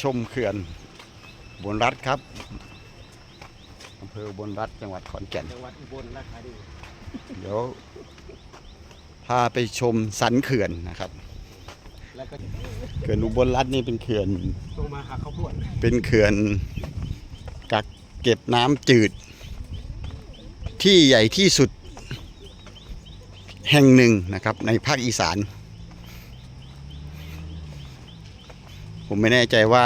ชมเขื่อนอุบนรัฐครับอำเภออุบนรัฐจังหวัดขอนแก่น จังหวัดอุบลราชธานีเดี๋ยวพาไปชมสันเขื่อนนะครับ แล้วก็เขื่อนอุบลรัฐนี่เป็นเขื่อนตรงมาหาข้าวโพดเป็นเขื่อนกักเก็บน้ำจืด ที่ใหญ่ที่สุดแห่งหนึ่งนะครับในภาคอีสาน ผมไม่แน่ใจว่า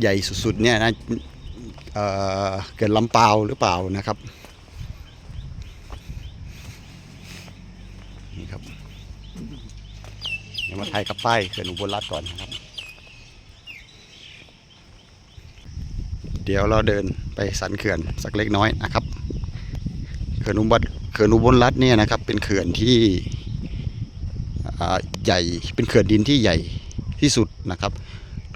ใหญ่สุดๆเนี่ยนะเเกินลำเปาหรือเปล่านะครับนี่ครับเดี๋ยวมาถ่ายกับป้ายเขื่อนอุบลรัฐก่อนนะครับ เดี๋ยวเราเดินไปสันเขื่อนสักเล็กน้อยนะครับเขื่อนอุบลเขื่อนอุบลรัฐเนี่ยนะครับเป็นเขื่อนที่ใหญ่เป็นเขื่อนดินที่ใหญ่ ที่สุดนะครับ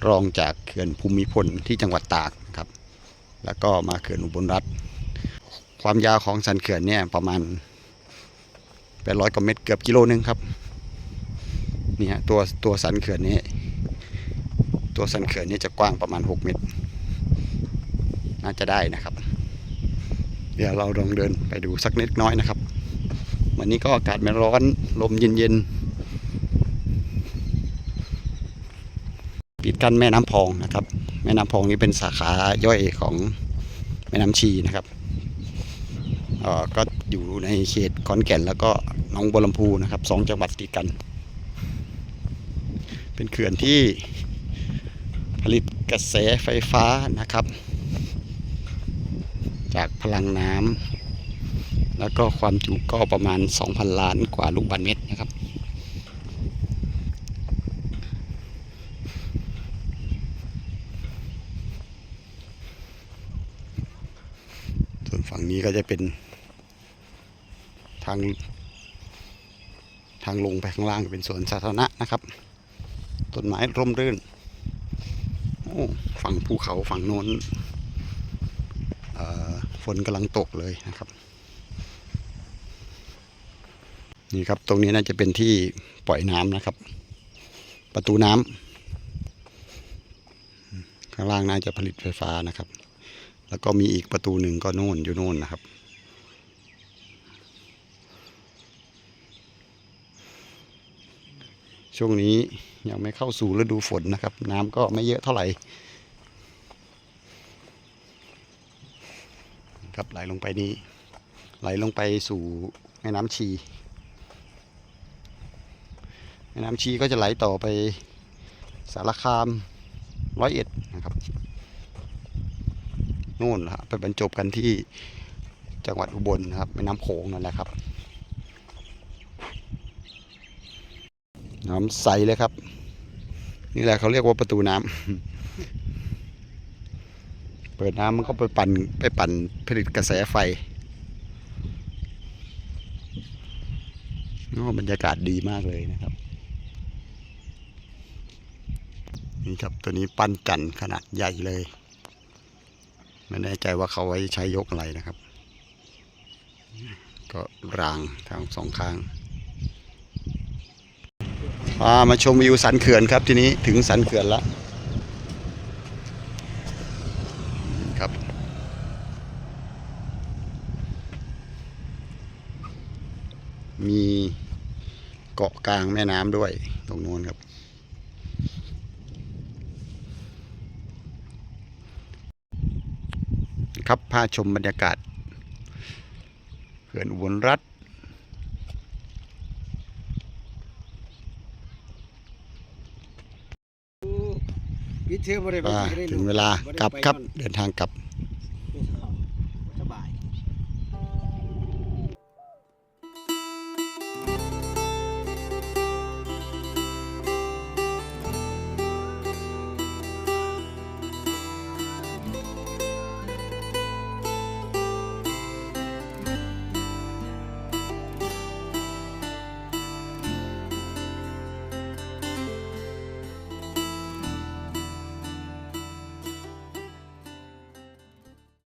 รองจากเขื่อนภูมิพลที่จังหวัดตากนะครับ แล้วก็มาเขื่อนอุบลรัฐ ความยาวของสันเขื่อนเนี่ยประมาณ800กว่าเมตรเกือบกิโลนึงครับนี่ฮะตัวตัวสันเขื่อนนี้ตัวสันเขื่อนนี้จะกว้างประมาณ 6 เมตร น่าจะได้นะครับ เดี๋ยวเราลองเดินไปดูสักเล็กน้อยนะครับ วันนี้ก็อากาศไม่ร้อนลมเย็นๆ ปิดกั้นแม่น้ำพองนะครับ แม่น้ำพองนี้เป็นสาขาย่อยของแม่น้ำชีนะครับออก็อยู่ในเขตขอนแก่นแล้วก็หนองบัวลำพูนะครับสองจังหวัดติดกัน เป็นเขื่อนที่ผลิตกระแสไฟฟ้านะครับ จากพลังน้ำแล้วก็ความจุก็ประมาณ 2,000 ล้านกว่าลูกบาศก์เมตรนะครับ ส่วนฝั่งนี้ก็จะเป็น ทาง ทางลงไปข้างล่างเป็นสวนสาธารณะนะครับ ต้นไม้ร่มรื่นโอ้ฝั่งภูเขาฝั่งโน้นฝนกำลังตกเลยนะครับ นี่ครับตรงนี้น่าจะเป็นที่ปล่อยน้ำนะครับ ประตูน้ำข้างล่างน่าจะผลิตไฟฟ้านะครับ แล้วก็มีอีกประตูหนึ่งก็โน่นอยู่โน่นนะครับ ช่วงนี้ยังไม่เข้าสู่ฤดูฝนนะครับ น้ำก็ไม่เยอะเท่าไหร่ครับไหลลงไปนี้ ไหลลงไปสู่แม่น้ำชีแม่น้ำชีก็จะไหลต่อไปสารคามร้อยเอ็ด นะครับนู่นละไปบรรจบกันที่จังหวัดอุบลนะครับแม่น้ำโขงนั่นแหละครับ น้ำใสเลยครับ นี่แหละเขาเรียกว่าประตูน้ำเปิดน้ำมันก็ไปปั่นไปปั่นผลิตกระแสไฟโอ้บรรยากาศดีมากเลยนะครับนี่ครับตัวนี้ปั้นจันขนาดใหญ่เลย ไม่แน่ใจว่าเขาไว้ใช้ยกอะไรนะครับ ก็รางทางสองข้างามาชมวิวสันเขื่อนครับทีนี้ถึงสันเขื่อนแล้วครับ มีเกาะกลางแม่น้ำด้วยตรงโน้นครับ ครับพาชมบรรยากาศเขื่อนอุบลรัฐพิเทอบ่ได้ไปอ่าบ่ได้ถึลูงเวลากลับครับเดินทางกลับ